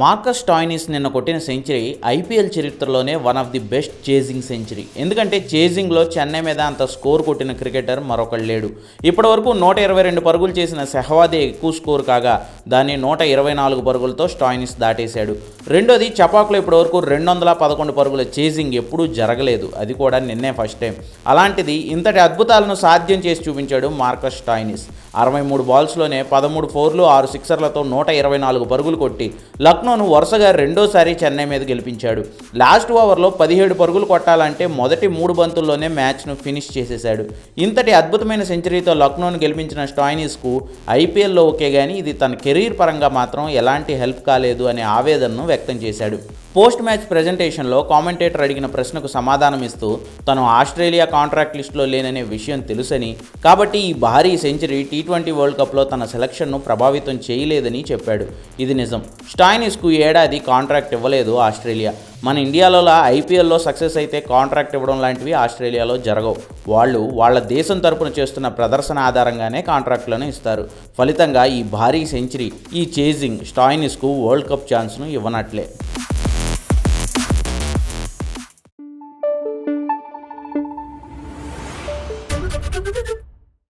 Marcus Stoinis నిన్న కొట్టిన century IPL చరిత్రలోనే one of the best chasing century. ఎందుకంటే చేజింగ్లో చెన్నై మీద అంత స్కోర్ కొట్టిన క్రికెటర్ మరొకడు లేడు. ఇప్పటివరకు నూట ఇరవై రెండు పరుగులు చేసిన సెహవాదే ఎక్కువ స్కోర్ కాగా దాన్ని నూట ఇరవై నాలుగు పరుగులతో స్టాయినిస్ దాటేశాడు. రెండోది చపాకులో ఇప్పటివరకు రెండు వందల పదకొండు పరుగుల చేజింగ్ ఎప్పుడూ జరగలేదు. అది కూడా నిన్నే ఫస్ట్ టైం. అలాంటిది ఇంతటి అద్భుతాలను సాధ్యం చేసి చూపించాడు మార్కస్ స్టాయినిస్. అరవై మూడు బాల్స్లోనే పదమూడు ఫోర్లు ఆరు సిక్సర్లతో నూట ఇరవై నాలుగు పరుగులు కొట్టి లక్నోను వరుసగా రెండోసారి చెన్నై మీద గెలిపించాడు. లాస్ట్ ఓవర్లో పదిహేడు పరుగులు కొట్టాలంటే మొదటి మూడు బంతుల్లోనే మ్యాచ్ను ఫినిష్ చేసేశాడు. ఇంతటి అద్భుతమైన సెంచరీతో లక్నోను గెలిపించిన స్టాయినిస్కు ఐపీఎల్లో ఓకే కానీ ఇది తన కెరీర్ పరంగా మాత్రం ఎలాంటి హెల్ప్ కాలేదు అనే ఆవేదనను వ్యక్తం చేశాడు. పోస్ట్ మ్యాచ్ ప్రజెంటేషన్లో కామెంటేటర్ అడిగిన ప్రశ్నకు సమాధానం ఇస్తూ తను ఆస్ట్రేలియా కాంట్రాక్ట్ లిస్టులో లేననే విషయం తెలుసని కాబట్టి ఈ భారీ సెంచరీ టీ ట్వంటీ వరల్డ్ కప్లో తన సెలక్షన్ను ప్రభావితం చేయలేదని చెప్పాడు. ఇది నిజం. స్టాయినిస్కు ఏడాది కాంట్రాక్ట్ ఇవ్వలేదు ఆస్ట్రేలియా. మన ఇండియాలో ఐపీఎల్లో సక్సెస్ అయితే కాంట్రాక్ట్ ఇవ్వడం లాంటివి ఆస్ట్రేలియాలో జరగవు. వాళ్ళు వాళ్ళ దేశం తరపున చేస్తున్న ప్రదర్శన ఆధారంగానే కాంట్రాక్ట్లను ఇస్తారు. ఫలితంగా ఈ భారీ సెంచరీ ఈ చేజింగ్ స్టాయినిస్కు వరల్డ్ కప్ ఛాన్స్ను ఇవ్వనట్లే.